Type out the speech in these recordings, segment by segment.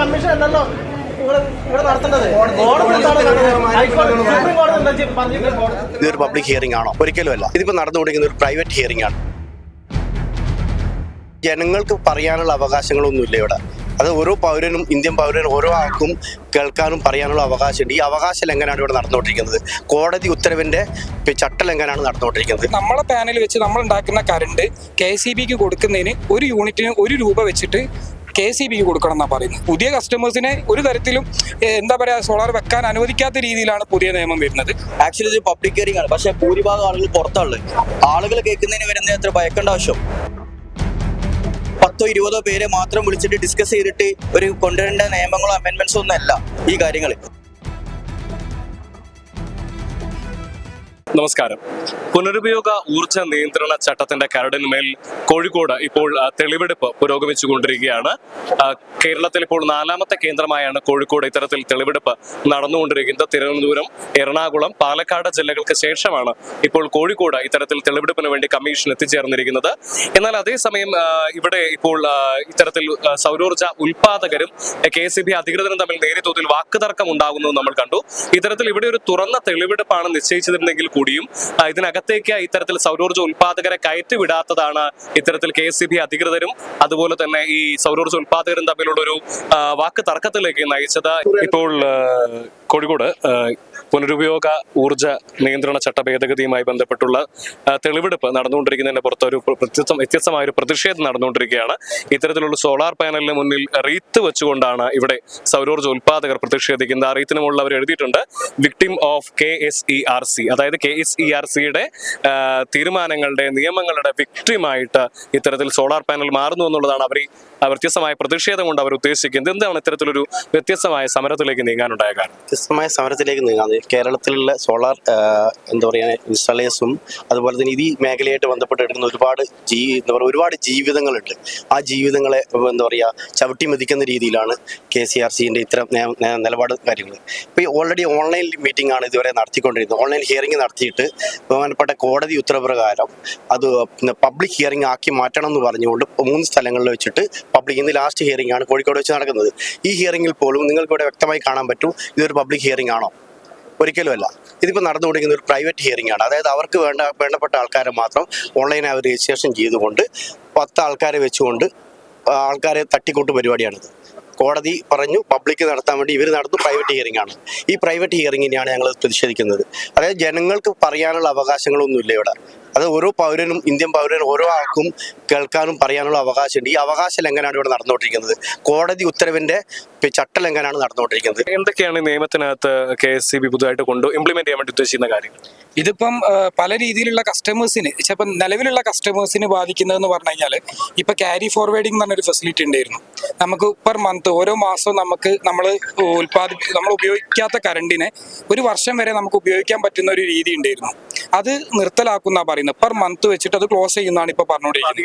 Commission അല്ലല്ലോ ഇതൊരു public hearing ആണോ? ഒരിക്കലുമല്ല. ഇതിപ്പോ നടന്നുകൊണ്ടിരിക്കുന്ന ഒരു പ്രൈവറ്റ് ഹിയറിംഗ് ആണ്. ജനങ്ങൾക്ക് പറയാനുള്ള അവകാശങ്ങളൊന്നുമില്ല ഇവിടെ. അത് ഓരോ പൗരനും ഇന്ത്യൻ പൗരനും ഓരോ ആൾക്കും കേൾക്കാനും പറയാനുള്ള അവകാശമുണ്ട്. ഈ അവകാശ ലംഘനമാണ് ഇവിടെ നടന്നുകൊണ്ടിരിക്കുന്നത്. കോടതി ഉത്തരവിന്റെ ചട്ടലംഘനമാണ് നടന്നുകൊണ്ടിരിക്കുന്നത്. നമ്മളെ പാനൽ വെച്ച് നമ്മൾ ഉണ്ടാക്കുന്ന കറണ്ട് കെ സി ബിക്ക് കൊടുക്കുന്നതിന് ഒരു യൂണിറ്റിന് ഒരു രൂപ വെച്ചിട്ട് കെ സി ബിക്ക് കൊടുക്കണം എന്നാണ് പറയുന്നത്. പുതിയ കസ്റ്റമേഴ്സിനെ ഒരു തരത്തിലും എന്താ പറയുക സോളാർ വെക്കാൻ അനുവദിക്കാത്ത രീതിയിലാണ് പുതിയ നിയമം വരുന്നത്. ആക്ച്വലി ഇത് പബ്ലിക് ഹിയറിംഗ് ആണ്. പക്ഷേ ഭൂരിഭാഗം ആളുകൾ പുറത്താണുള്ളത്. ആളുകൾ കേൾക്കുന്നതിന് വരുന്ന അത്ര ഭയക്കേണ്ട ആവശ്യം. പത്തോ ഇരുപതോ പേരെ മാത്രം വിളിച്ചിട്ട് ഡിസ്കസ് ചെയ്തിട്ട് ഒരു കൊണ്ടുവരേണ്ട നിയമങ്ങളോ അമെന്റ്മെന്റ്സോ ഒന്നും അല്ല ഈ കാര്യങ്ങൾ നമസ്കാരം. പുനരുപയോഗ ഊർജ നിയന്ത്രണ ചട്ടത്തിന്റെ കരടിന്മേൽ കോഴിക്കോട് ഇപ്പോൾ തെളിവെടുപ്പ് പുരോഗമിച്ചുകൊണ്ടിരിക്കുകയാണ്. കേരളത്തിൽ ഇപ്പോൾ നാലാമത്തെ കേന്ദ്രമായാണ് കോഴിക്കോട് ഇത്തരത്തിൽ തെളിവെടുപ്പ് നടന്നുകൊണ്ടിരിക്കുന്നത്. തിരുവനന്തപുരം എറണാകുളം പാലക്കാട് ജില്ലകൾക്ക് ശേഷമാണ് ഇപ്പോൾ കോഴിക്കോട് ഇത്തരത്തിൽ തെളിവെടുപ്പിന് വേണ്ടി കമ്മീഷൻ എത്തിച്ചേർന്നിരിക്കുന്നത്. എന്നാൽ അതേസമയം ഇവിടെ ഇപ്പോൾ ഇത്തരത്തിൽ സൗരോർജ ഉൽപാദകരും കെ എസ് ബി അധികൃതരും തമ്മിൽ നേരിയ തോതിൽ വാക്കുതർക്കം ഉണ്ടാകുന്നത് നമ്മൾ കണ്ടു. ഇത്തരത്തിൽ ഇവിടെ ഒരു തുറന്ന തെളിവെടുപ്പാണ് നിശ്ചയിച്ചിരുന്നെങ്കിൽ കൂടിയും ഇതിനകത്തേക്ക് ഇത്തരത്തിൽ സൗരോർജ ഉൽപാദകരെ കയറ്റിവിടാത്തതാണ് ഇത്തരത്തിൽ കെ എസ് അധികൃതരും അതുപോലെ തന്നെ ഈ സൗരോർജ ഉൽപാദകരും തമ്മിലുള്ള ഒരു വാക്ക് തർക്കത്തിലേക്ക് നയിച്ചത് ഇപ്പോൾ കോഴിക്കോട് പുനരുപയോഗ ഊർജ നിയന്ത്രണ ചട്ട ഭേദഗതിയുമായി ബന്ധപ്പെട്ടുള്ള തെളിവെടുപ്പ് നടന്നുകൊണ്ടിരിക്കുന്നതിന്റെ പുറത്ത് ഒരു വ്യത്യസ്തമായ ഒരു പ്രതിഷേധം നടന്നുകൊണ്ടിരിക്കുകയാണ്. ഇത്തരത്തിലുള്ള സോളാർ പാനലിന് മുന്നിൽ റീത്ത് വെച്ചുകൊണ്ടാണ് ഇവിടെ സൗരോർജ ഉൽപാദകർ പ്രതിഷേധിക്കുന്നത്. ആ റീത്തിന് മുകളിൽ അവർ എഴുതിയിട്ടുണ്ട് victim of K S E R C അതായത് കെ എസ് ഇ ആർ സിയുടെ തീരുമാനങ്ങളുടെ നിയമങ്ങളുടെ വിക്ടിമായിട്ട് ഇത്തരത്തിൽ സോളാർ പാനൽ മാറുന്നു എന്നുള്ളതാണ് അവർ വ്യത്യസ്തമായ പ്രതിഷേധം കൊണ്ട് അവർ ഉദ്ദേശിക്കുന്നത്. എന്താണ് ഇത്തരത്തിലൊരു വ്യത്യസ്തമായ സമരത്തിലേക്ക് നീങ്ങാനുണ്ടായ കാരണം? വ്യത്യസ്തമായ സമരത്തിലേക്ക് നീങ്ങാൻ കേരളത്തിലുള്ള സോളാർ എന്താ പറയുക ഇൻസ്റ്റാളേഴ്സും അതുപോലെ തന്നെ ഈ മേഖലയായിട്ട് ബന്ധപ്പെട്ട് എടുക്കുന്ന ഒരുപാട് ജീ എന്താ പറയുക ഒരുപാട് ജീവിതങ്ങളുണ്ട്. ആ ജീവിതങ്ങളെ എന്താ പറയുക ചവിട്ടി മതിക്കുന്ന രീതിയിലാണ് കെ സി ആർ സിന്റെ ഇത്തരം നിലപാട് കാര്യങ്ങൾ. ഇപ്പോൾ ഓൾറെഡി ഓൺലൈൻ മീറ്റിംഗ് ആണ് ഇതുവരെ നടത്തിക്കൊണ്ടിരുന്നത്. ഓൺലൈൻ ഹിയറിംഗ് നടത്തിയിട്ട് ബഹുമാനപ്പെട്ട കോടതി ഉത്തരപ്രകാരം അത് പബ്ലിക് ഹിയറിംഗ് ആക്കി മാറ്റണം എന്ന് പറഞ്ഞുകൊണ്ട് മൂന്ന് സ്ഥലങ്ങളിൽ വെച്ചിട്ട് പബ്ലിക് ഇന്ന് ലാസ്റ്റ് ഹിയറിംഗ് ആണ് കോഴിക്കോട് വെച്ച് നടക്കുന്നത്. ഈ ഹിയറിംഗിൽ പോലും നിങ്ങൾക്ക് ഇവിടെ വ്യക്തമായി കാണാൻ പറ്റും ഇതൊരു പബ്ലിക് ഹിയറിംഗ് ആണോ? ഒരിക്കലുമല്ല ഇതിപ്പോൾ നടന്നുകൊണ്ടിരിക്കുന്ന ഒരു പ്രൈവറ്റ് ഹിയറിംഗ് ആണ്. അതായത് അവർക്ക് വേണ്ട വേണ്ടപ്പെട്ട ആൾക്കാരെ മാത്രം ഓൺലൈനായി രജിസ്ട്രേഷൻ ചെയ്തുകൊണ്ട് പത്ത് ആൾക്കാരെ വെച്ചുകൊണ്ട് ആൾക്കാരെ തട്ടിക്കൂട്ട് പരിപാടിയാണിത്. കോടതി പറഞ്ഞു പബ്ലിക് നടത്താൻ വേണ്ടി ഇവർ നടത്തും പ്രൈവറ്റ് ഹിയറിംഗ് ആണ്. ഈ പ്രൈവറ്റ് ഹിയറിംഗിനെയാണ് ഞങ്ങൾ പ്രതിഷേധിക്കുന്നത്. അതായത് ജനങ്ങൾക്ക് പറയാനുള്ള അവകാശങ്ങളൊന്നുമില്ല ഇവിടെ. അത് ഓരോ പൗരനും ഇന്ത്യൻ പൗരനും ഓരോ ആൾക്കും കേൾക്കാനും പറയാനുള്ള അവകാശമുണ്ട്. ഈ അവകാശ ലംഘനമാണ് ഇവിടെ നടന്നുകൊണ്ടിരിക്കുന്നത്. കോടതി ഉത്തരവിന്റെ ചട്ടലംഘനമാണ് നടന്നുകൊണ്ടിരിക്കുന്നത്. എന്തൊക്കെയാണ് നിയമത്തിനകത്ത് കെ എസ് സി ബി പുതുതായിട്ട് കൊണ്ട് ഇംപ്ലിമെന്റ് ചെയ്യാൻ വേണ്ടി ഉദ്ദേശിക്കുന്ന കാര്യങ്ങൾ? ഇതിപ്പം പല രീതിയിലുള്ള കസ്റ്റമേഴ്സിന് ഇപ്പം നിലവിലുള്ള കസ്റ്റമേഴ്സിന് ബാധിക്കുന്നതെന്ന് പറഞ്ഞു കഴിഞ്ഞാൽ ഇപ്പൊ ക്യാരി ഫോർവേഡിംഗ് എന്ന് പറഞ്ഞൊരു ഫെസിലിറ്റി ഉണ്ടായിരുന്നു. നമുക്ക് പെർ മന്ത് ഓരോ മാസവും നമുക്ക് നമ്മൾ ഉൽപ്പാദി നമ്മൾ ഉപയോഗിക്കാത്ത കറണ്ടിനെ ഒരു വർഷം വരെ നമുക്ക് ഉപയോഗിക്കാൻ പറ്റുന്ന ഒരു രീതി ഉണ്ടായിരുന്നു. അത് നിർത്തലാക്കുന്ന പറയുന്നത് പെർ മന്ത് വെച്ചിട്ട് അത് ക്ലോസ് ചെയ്യുന്നതാണ് ഇപ്പൊ പറഞ്ഞുകൊണ്ടിരിക്കുന്നത്.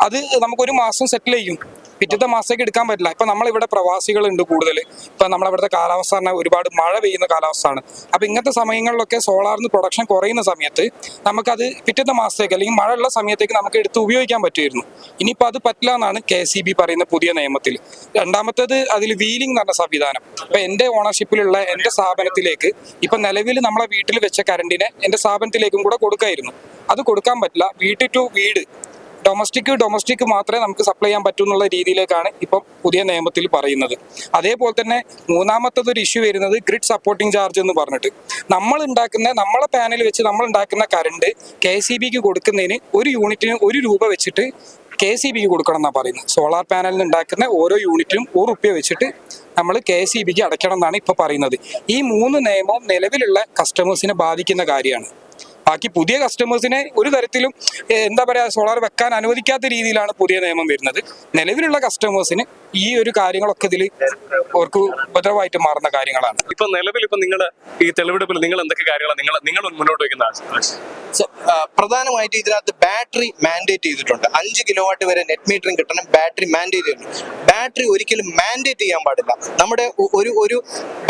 അത് നമുക്ക് ഒരു മാസം സെറ്റിൽ ചെയ്യും. പിറ്റത്തെ മാസത്തേക്ക് എടുക്കാൻ പറ്റില്ല. ഇപ്പൊ നമ്മളിവിടെ പ്രവാസികളുണ്ട് കൂടുതൽ ഇപ്പൊ നമ്മളിവിടുത്തെ കാലാവസ്ഥ പറഞ്ഞാൽ ഒരുപാട് മഴ പെയ്യുന്ന കാലാവസ്ഥയാണ്. അപ്പൊ ഇങ്ങനത്തെ സമയങ്ങളിലൊക്കെ സോളാറിന് പ്രൊഡക്ഷൻ കുറയുന്ന സമയത്ത് നമുക്കത് പിറ്റത്തെ മാസത്തേക്ക് അല്ലെങ്കിൽ മഴ ഉള്ള സമയത്തേക്ക് നമുക്ക് എടുത്ത് ഉപയോഗിക്കാൻ പറ്റുമായിരുന്നു. ഇനിയിപ്പോൾ അത് പറ്റില്ല എന്നാണ് കെ സി ബി പറയുന്ന പുതിയ നിയമത്തിൽ രണ്ടാമത്തേത് അതിൽ വീലിംഗ് എന്ന് പറഞ്ഞ സംവിധാനം. ഇപ്പൊ എന്റെ ഓണർഷിപ്പിലുള്ള എന്റെ സ്ഥാപനത്തിലേക്ക് ഇപ്പൊ നിലവിൽ നമ്മളെ വീട്ടിൽ വെച്ച കറണ്ടിനെ എന്റെ സ്ഥാപനത്തിലേക്കും കൂടെ കൊടുക്കായിരുന്നു. അത് കൊടുക്കാൻ പറ്റില്ല. വീട്ടിൽ ടു വീട്. ഡൊമസ്റ്റിക് ഡൊമസ്റ്റിക് മാത്രമേ നമുക്ക് സപ്ലൈ ചെയ്യാൻ പറ്റൂ എന്നുള്ള രീതിയിലേക്കാണ് ഇപ്പം പുതിയ നിയമത്തിൽ പറയുന്നത്. അതേപോലെ തന്നെ മൂന്നാമത്തത് ഒരു ഇഷ്യൂ വരുന്നത് ഗ്രിഡ് സപ്പോർട്ടിംഗ് ചാർജ് എന്ന് പറഞ്ഞിട്ട്. നമ്മൾ ഉണ്ടാക്കുന്ന നമ്മളെ പാനൽ വെച്ച് നമ്മൾ ഉണ്ടാക്കുന്ന കറണ്ട് കെ സി ബിക്ക് കൊടുക്കുന്നതിന് ഒരു യൂണിറ്റിന് ഒരു രൂപ വെച്ചിട്ട് കെ സി ബിക്ക് കൊടുക്കണം എന്നാണ് പറയുന്നത്. സോളാർ പാനലിൽ ഉണ്ടാക്കുന്ന ഓരോ യൂണിറ്റിനും ഒരു റുപ്യ വെച്ചിട്ട് നമ്മൾ കെ സി ബിക്ക് അടയ്ക്കണം എന്നാണ് ഇപ്പോൾ പറയുന്നത്. ഈ മൂന്ന് നിയമവും നിലവിലുള്ള കസ്റ്റമേഴ്സിനെ ബാധിക്കുന്ന കാര്യമാണ്. ബാക്കി പുതിയ കസ്റ്റമേഴ്സിനെ ഒരു തരത്തിലും എന്താ പറയുക സോളാർ വെക്കാൻ അനുവദിക്കാത്ത രീതിയിലാണ് പുതിയ നിയമം വരുന്നത്. നിലവിലുള്ള കസ്റ്റമേഴ്സിന് ഈ ഒരു കാര്യങ്ങളൊക്കെ ഇതിൽ അവർക്ക് ഉപദ്രവമായിട്ട് മാറുന്ന കാര്യങ്ങളാണ്. ഇപ്പൊ നിലവിൽ ഇപ്പൊ നിങ്ങൾ ഈ തെളിവെടുപ്പിൽ നിങ്ങൾ എന്തൊക്കെ കാര്യങ്ങളാണ് നിങ്ങൾ നിങ്ങൾ മുന്നോട്ട് വയ്ക്കുന്ന സോ, പ്രധാനമായിട്ട് ഇതിനകത്ത് ബാറ്ററി മാൻഡേറ്റ് ചെയ്തിട്ടുണ്ട്. അഞ്ച് കിലോ വാട്ട് വരെ നെറ്റ് മീറ്ററിംഗ് കിട്ടണം ബാറ്ററി മാൻഡേറ്റ് ചെയ്തിട്ടുണ്ട്. ബാറ്ററി ഒരിക്കലും മാൻഡേറ്റ് ചെയ്യാൻ പാടില്ല. നമ്മുടെ ഒരു ഒരു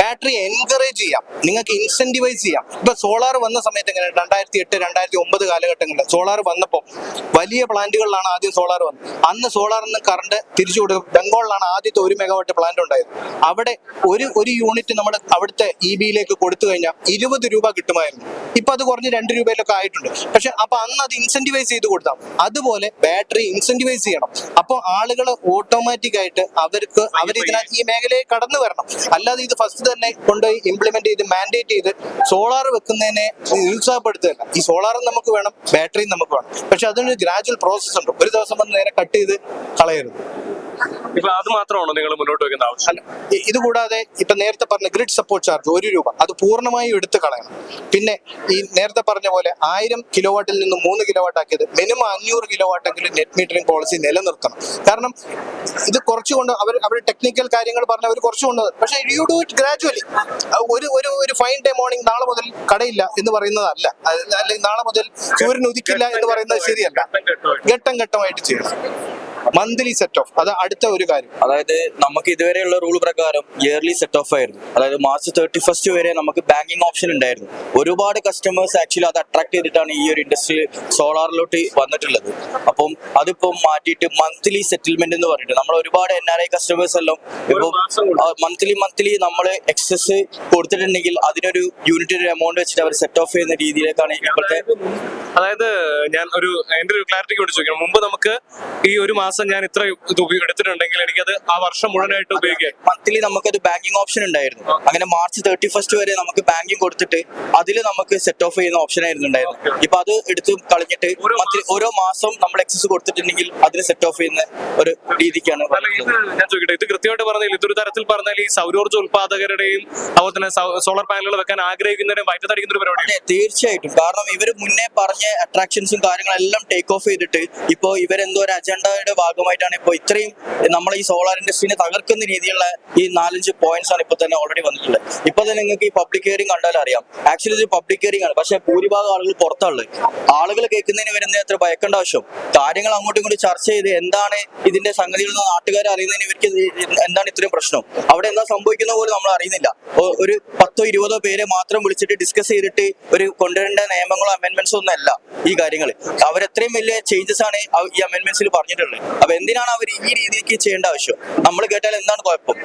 ബാറ്ററി എൻകറേജ് ചെയ്യാം. നിങ്ങൾക്ക് ഇൻസെന്റിവൈസ് ചെയ്യാം. ഇപ്പൊ സോളാർ വന്ന സമയത്ത് എങ്ങനെ രണ്ടായിരത്തി രണ്ടായിരത്തി എട്ട് രണ്ടായിരത്തി ഒമ്പത് കാലഘട്ടങ്ങളിൽ സോളാർ വന്നപ്പോൾ വലിയ പ്ലാന്റുകളിലാണ് ആദ്യം സോളാർ വന്നത്. അന്ന് സോളാറിൽ നിന്ന് കറണ്ട് തിരിച്ചു കൊടുക്കും ബംഗാളിലാണ് ആദ്യത്തെ ഒരു മെഗാവാട്ട് പ്ലാന്റ് ഉണ്ടായത്. അവിടെ ഒരു ഒരു യൂണിറ്റ് നമ്മൾ അവിടുത്തെ ഇ ബിയിലേക്ക് കൊടുത്തു കഴിഞ്ഞാൽ ഇരുപത് രൂപ കിട്ടുമായിരുന്നു. ഇപ്പൊ അത് കുറഞ്ഞ് രണ്ട് രൂപയിലൊക്കെ ആയിട്ടുണ്ട്. പക്ഷെ അപ്പൊ അന്ന് അത് ഇൻസെന്റിവൈസ് ചെയ്ത് കൊടുത്താൽ അതുപോലെ ബാറ്ററി ഇൻസെന്റിവൈസ് ചെയ്യണം. അപ്പോൾ ആളുകൾ ഓട്ടോമാറ്റിക് ആയിട്ട് അവർക്ക് അവർ ഇതിനകത്ത് ഈ മേഖലയിൽ കടന്നു വരണം. അല്ലാതെ ഇത് ഫസ്റ്റ് തന്നെ കൊണ്ടുപോയി ഇംപ്ലിമെന്റ് ചെയ്ത് മാൻഡേറ്റ് ചെയ്ത് സോളാർ വെക്കുന്നതിനെ നിരുത്സാഹപ്പെടുത്തുകയല്ല ഈ സോളാറും നമുക്ക് വേണം ബാറ്ററിയും നമുക്ക് വേണം. പക്ഷെ അതിനൊരു ഗ്രാജുവൽ പ്രോസസ് ഉണ്ട്. ഒരു ദിവസം വന്ന് നേരെ കട്ട് ചെയ്ത് കളയരുത്. ഇപ്പൊ അത് മാത്രമാണോ നിങ്ങൾ മുന്നോട്ട് വെക്കുന്ന ആവശ്യം? ഇത് കൂടാതെ ഇപ്പൊ നേരത്തെ പറഞ്ഞ ഗ്രിഡ് സപ്പോർട്ട് ചാർജ് ഒരു രൂപ അത് പൂർണമായും എടുത്തു കളയണം. പിന്നെ ഈ നേരത്തെ പറഞ്ഞ പോലെ ആയിരം കിലോ വാട്ടിൽ നിന്ന് മൂന്ന് കിലോ വാട്ട് ആക്കിയത് മിനിമം അഞ്ഞൂറ് കിലോ വാട്ടെങ്കിലും നെറ്റ് മീറ്ററിംഗ് പോളിസി നിലനിർത്തണം. കാരണം ഇത് കുറച്ചുകൊണ്ട് അവർ അവർ ടെക്നിക്കൽ കാര്യങ്ങൾ പറഞ്ഞ അവർ കുറച്ചുകൊണ്ട് പക്ഷെ യു ഡു ഇറ്റ് ഗ്രാജുവലി ഒരു ഒരു ഒരു ഫൈൻ ഡേ മോർണിംഗ് നാളെ മുതൽ കടയില്ല എന്ന് പറയുന്നതല്ല. അല്ലെങ്കിൽ നാളെ മുതൽ സൂര്യൻ ഉദിക്കില്ല എന്ന് പറയുന്നത് ശരിയല്ല. ഘട്ടം ഘട്ടമായിട്ട് ചെയ്യണം. മന്ത്ലി സെറ്റ് ഓഫ് അത് അടുത്ത ഒരു കാര്യം. അതായത് നമുക്ക് ഇതുവരെയുള്ള റൂൾ പ്രകാരം ഇയർലി സെറ്റ് ഓഫ് ആയിരുന്നു. അതായത് മാർച്ച് തേർട്ടി ഫസ്റ്റ് വരെ നമുക്ക് ബാങ്കിങ് ഓപ്ഷൻ ഉണ്ടായിരുന്നു. ഒരുപാട് കസ്റ്റമേഴ്സ് ആക്ച്വലി അത് അട്രാക്ട് ചെയ്തിട്ടാണ് ഈ ഒരു ഇൻഡസ്ട്രി സോളാറിലോട്ട് വന്നിട്ടുള്ളത്. അപ്പം അതിപ്പം മാറ്റിയിട്ട് മന്ത്ലി സെറ്റിൽമെന്റ് എന്ന് പറഞ്ഞിട്ട് നമ്മൾ ഒരുപാട് എൻ ആർ ഐ കസ്റ്റമേഴ്സ് എല്ലാം ഇപ്പം മന്ത്ലി മന്ത്ലി നമ്മൾ എക്സസ് കൊടുത്തിട്ടുണ്ടെങ്കിൽ അതിനൊരു യൂണിറ്റ് ഒരു എമൗണ്ട് വെച്ചിട്ട് അവർ സെറ്റ് ഓഫ് ചെയ്യുന്ന രീതിയിലേക്കാണ് ഇപ്പോഴത്തെ അതായത് ഞാൻ ഒരു എന്റെ ഒരു ക്ലാരിറ്റി ചോദിക്കണം മുമ്പ് നമുക്ക് ഈ ഒരു മാസം ഞാൻ ഇത്ര ഇത് എടുത്തിട്ടുണ്ടെങ്കിൽ എനിക്കത് ആ വർഷം മുഴുവനായിട്ട് ഉപയോഗിക്കാം മന്ത്ലി നമുക്കത് ബാങ്കിങ് ഓപ്ഷൻ ഉണ്ടായിരുന്നു. അങ്ങനെ മാർച്ച് തേർട്ടി ഫസ്റ്റ് വരെ നമുക്ക് ബാങ്കിങ് കൊടുത്തിട്ട് അതിൽ നമുക്ക് സെറ്റ് ഓഫ് ചെയ്യുന്ന ഓപ്ഷൻ ആയിരുന്നു ഉണ്ടായിരുന്നത് ഇപ്പൊ അത് എടുത്ത് കളഞ്ഞിട്ട് മന്ത്ലി ഓരോ മാസം നമ്മൾ എക്സസ് കൊടുത്തിട്ടുണ്ടെങ്കിൽ അതിന് സെറ്റ് ഓഫ് ചെയ്യുന്ന ഒരു രീതിക്കാണ് ഞാൻ ചോദിക്കട്ടെ ഇത് കൃത്യമായിട്ട് പറഞ്ഞാൽ ഇതൊരു തരത്തിൽ പറഞ്ഞാൽ ഈ സൗരോർജ ഉൽപാദകരുടെയും അതുപോലെ തന്നെ സോളാർ പാനലുകൾ വെക്കാൻ ആഗ്രഹിക്കുന്നവരും വൈദ്യുതടിക്കുന്ന ഒരു പരിപാടി. തീർച്ചയായിട്ടും. കാരണം ഇവർ മുന്നേ പറഞ്ഞ അട്രാക്ഷൻസും കാര്യങ്ങളെല്ലാം ടേക്ക് ഓഫ് ചെയ്തിട്ട് ഇപ്പോ ഇവരെന്തോ ഒരു അജണ്ടയുടെ ഭാഗമായിട്ടാണ് ഇപ്പോൾ ഇത്രയും നമ്മൾ ഈ സോളാർ ഇൻഡസ്ട്രീനെ തകർക്കുന്ന രീതിയിലുള്ള ഈ നാലഞ്ച് പോയിന്റ്സ് ആണ് ഇപ്പൊ തന്നെ ഓൾറെഡി വന്നിട്ടുള്ളത്. ഇപ്പൊ തന്നെ നിങ്ങൾക്ക് ഈ പബ്ലിക് ഹിയറിംഗ് കണ്ടാൽ അറിയാം. ആക്ച്വലി ഇത് പബ്ലിക് ഹിയറിംഗ് ആണ്. പക്ഷെ ഭൂരിഭാഗം ആളുകൾ പുറത്താണുള്ളത്. ആളുകൾ കേൾക്കുന്നതിന് വരുന്ന അത്ര ഭയക്കേണ്ട ആവശ്യം കാര്യങ്ങൾ അങ്ങോട്ടും ഇങ്ങോട്ടും ചർച്ച ചെയ്ത് എന്താണ് ഇതിന്റെ സംഗതികൾ നാട്ടുകാർ അറിയുന്നതിന് ഇവർക്ക് എന്താണ് ഇത്രയും പ്രശ്നം? അവിടെ എന്താ സംഭവിക്കുന്ന പോലും നമ്മൾ അറിയുന്നില്ല. ഒരു പത്തോ ഇരുപതോ പേരെ മാത്രം വിളിച്ചിട്ട് ഡിസ്കസ് ചെയ്തിട്ട് ഒരു കൊണ്ടുവരേണ്ട നിയമങ്ങളോ അമെന്റ്മെന്റ്സോ ഒന്നും അല്ല ഈ കാര്യങ്ങൾ അവരെത്രയും വലിയ ചേഞ്ചസ് ആണ് ഈ അമെന്റ്മെന്റ്സിൽ പറഞ്ഞിട്ടുള്ളത്. അപ്പൊ എന്തിനാണ് അവർ ഈ രീതിക്ക് ചെയ്യേണ്ട ആവശ്യം? നമ്മൾ കേട്ടാൽ എന്താണ് കുഴപ്പം?